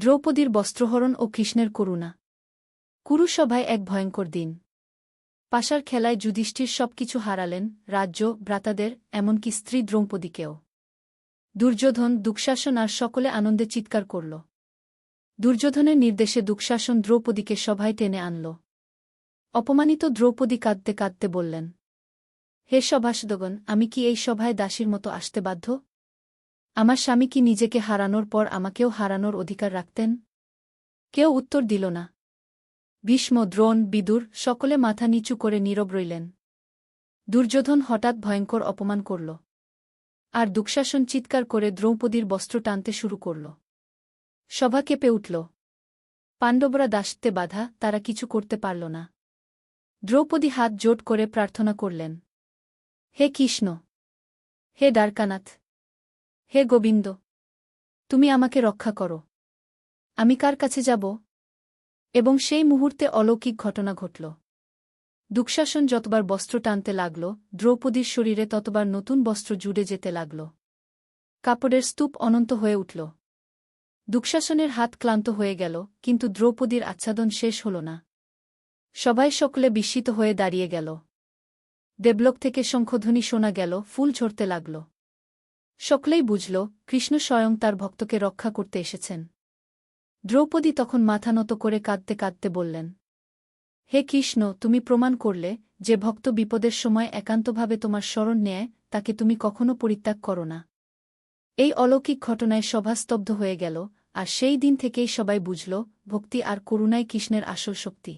দ্রৌপদীর বস্ত্রহরণ ও কৃষ্ণের করুণা। কুরুসভায় এক ভয়ঙ্কর দিন। পাশার খেলায় যুধিষ্ঠির সবকিছু হারালেন, রাজ্য, ভ্রাতাদের, এমনকি স্ত্রী দ্রৌপদীকেও। দুর্যোধন দুঃশাসন আর সকলে আনন্দে চিৎকার করল। দুর্যোধনের নির্দেশে দুঃশাসন দ্রৌপদীকে সভায় টেনে আনল। অপমানিত দ্রৌপদী কাঁদতে কাঁদতে বললেন, হে সভাসদগণ, আমি কি এই সভায় দাসীর মতো আসতে বাধ্য? আমার স্বামী কি নিজেকে হারানোর পর আমাকেও হারানোর অধিকার রাখতেন? কেউ উত্তর দিল না। ভীষ্ম, দ্রোণ, বিদুর সকলে মাথা নিচু করে নীরব রইলেন। দুর্যোধন হঠাৎ ভয়ঙ্কর অপমান করল আর দুঃশাসন চিৎকার করে দ্রৌপদীর বস্ত্র টানতে শুরু করল। সভা কেঁপে উঠল। পাণ্ডবরা দাসত্বে বাধা, তারা কিছু করতে পারল না। দ্রৌপদী হাত জোট করে প্রার্থনা করলেন, হে কৃষ্ণ! হে দ্বারকানাথ! হে গোবিন্দ, তুমি আমাকে রক্ষা করো। আমি কার কাছে যাব? এবং সেই মুহূর্তে অলৌকিক ঘটনা ঘটল। দুঃশাসন যতবার বস্ত্র টানতে লাগল, দ্রৌপদীর শরীরে ততবার নতুন বস্ত্র জুড়ে যেতে লাগল। কাপড়ের স্তূপ অনন্ত হয়ে উঠল। দুঃশাসনের হাত ক্লান্ত হয়ে গেল, কিন্তু দ্রৌপদীর আচ্ছাদন শেষ হল না। সবাই সকলে বিস্মিত হয়ে দাঁড়িয়ে গেল। দেবলোক থেকে শঙ্খধ্বনি শোনা গেল, ফুল ঝরতে লাগল। সকলেই বুঝল, কৃষ্ণ স্বয়ং তার ভক্তকে রক্ষা করতে এসেছেন। দ্রৌপদী তখন মাথা নত করে কাঁদতে কাঁদতে বললেন, হে কৃষ্ণ, তুমি প্রমাণ করলে যে ভক্ত বিপদের সময় একান্তভাবে তোমার স্মরণ নেয়, তাকে তুমি কখনো পরিত্যাগ করো না। এই অলৌকিক ঘটনায় সভাস্তব্ধ হয়ে গেল, আর সেই দিন থেকেই সবাই বুঝল, ভক্তি আর করুণাই কৃষ্ণের আসল শক্তি।